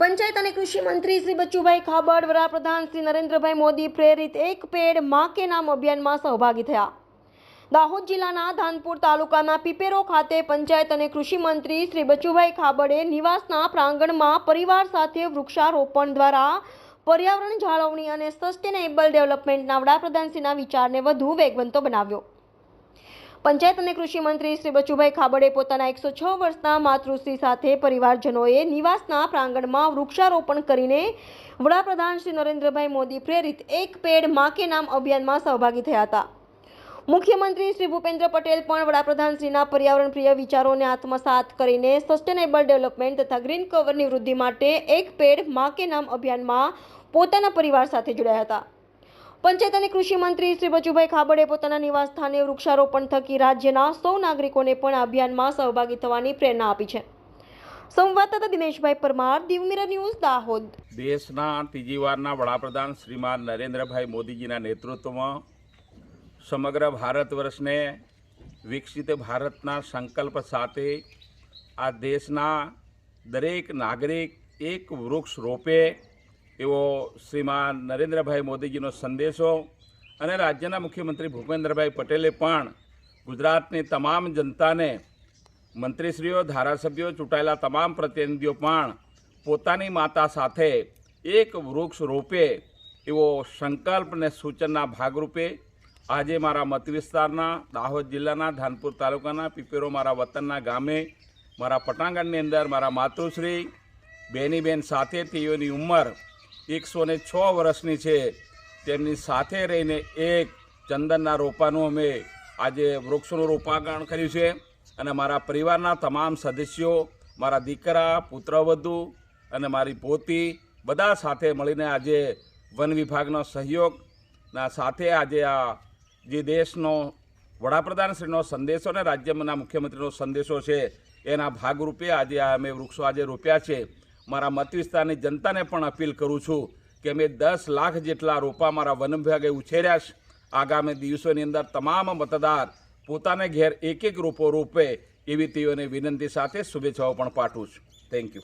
પંચાયત અને કૃષિ મંત્રી શ્રી બચુભાઈ ખાબડ, વડાપ્રધાન શ્રી નરેન્દ્રભાઈ મોદી પ્રેરિત એક પેડમાં કે નામ અભિયાનમાં સહભાગી થયા. દાહોદ જિલ્લાના ધાનપુર તાલુકાના પીપેરો ખાતે પંચાયત અને કૃષિ મંત્રી શ્રી બચુભાઈ ખાબડે નિવાસના પ્રાંગણમાં પરિવાર સાથે વૃક્ષારોપણ દ્વારા પર્યાવરણ જાળવણી અને સસ્ટેનેબલ ડેવલપમેન્ટના વડાપ્રધાનશ્રીના વિચારને વધુ વેગવંતો બનાવ્યો. પંચાયત અને કૃષિ મંત્રી શ્રી બચુભાઈ ખાબડે પોતાના એકસો છ વર્ષના માતૃશ્રી સાથે પરિવારજનોએ નિવાસના પ્રાંગણમાં વૃક્ષારોપણ કરીને વડાપ્રધાન શ્રી નરેન્દ્રભાઈ મોદી પ્રેરિત એક પેડ માકે નામ અભિયાનમાં સહભાગી થયા હતા. મુખ્યમંત્રી શ્રી ભૂપેન્દ્ર પટેલ પણ વડાપ્રધાનશ્રીના પર્યાવરણ પ્રિય વિચારોને આત્મસાત કરીને સસ્ટેનેબલ ડેવલપમેન્ટ તથા ગ્રીન કવરની વૃદ્ધિ માટે એક પેડ માકે નામ અભિયાનમાં પોતાના પરિવાર સાથે જોડાયા હતા. પંચાયત અને કૃષિ મંત્રી શ્રી બચુભાઈ ખાબડે પોતાના નિવાસસ્થાને વૃક્ષારોપણ થકી રાજ્યના સૌ નાગરિકોને પણ અભિયાનમાં સહભાગી થવાની પ્રેરણા આપી છે. સંવાદદાતા દિનેશભાઈ પરમાર દીવમિરર ન્યૂઝ, દાહોદ. દેશના ત્રીજી વારના વડાપ્રધાન શ્રીમાન નરેન્દ્રભાઈ મોદીજીના નેતૃત્વમાં સમગ્ર ભારત વર્ષને વિકસિત ભારતના સંકલ્પ સાથે આ દેશના દરેક નાગરિક એક વૃક્ષ રોપે એવો શ્રીમાન નરેન્દ્રભાઈ મોદીજીનો સંદેશો અને રાજ્યના મુખ્યમંત્રી ભૂપેન્દ્રભાઈ પટેલે પણ ગુજરાતની તમામ જનતાને, મંત્રીશ્રીઓ, ધારાસભ્યો, ચૂંટાયેલા તમામ પ્રતિનિધિઓ પણ પોતાની માતા સાથે એક વૃક્ષ રોપે એવો સંકલ્પ અને સૂચનના ભાગરૂપે આજે મારા મત વિસ્તારના દાહોદ જિલ્લાના, ધાનપુર તાલુકાના, પીપેરો મારા વતનના ગામે મારા પટાંગણની અંદર મારા માતૃશ્રી બેની બેન સાથે તેઓની ઉંમર એકસો ને છ વર્ષની છે. તેમની સાથે રહીને એક ચંદનના રોપાનું અમે આજે વૃક્ષોનું રોપાકરણ કર્યું છે. અને મારા પરિવારના તમામ સદસ્યો, મારા દીકરા, પુત્રવધુ અને મારી પોતી બધા સાથે મળીને આજે વન વિભાગનો સહયોગના સાથે આજે આ જે દેશનો વડાપ્રધાનશ્રીનો સંદેશો અને રાજ્યના મુખ્યમંત્રીનો સંદેશો છે, એના ભાગરૂપે આજે અમે વૃક્ષો આજે રોપ્યા છે. મારા મત વિસ્તારની જનતાને પણ અપીલ કરું છું કે મેં દસ લાખ જેટલા રોપા મારા વન વિભાગે ઉછેર્યા છે. આગામી દિવસોની અંદર તમામ મતદાર પોતાને ઘેર એક એક રોપો રોપે એવી તેઓને વિનંતી સાથે શુભેચ્છાઓ પણ પાઠવું છું. Thank you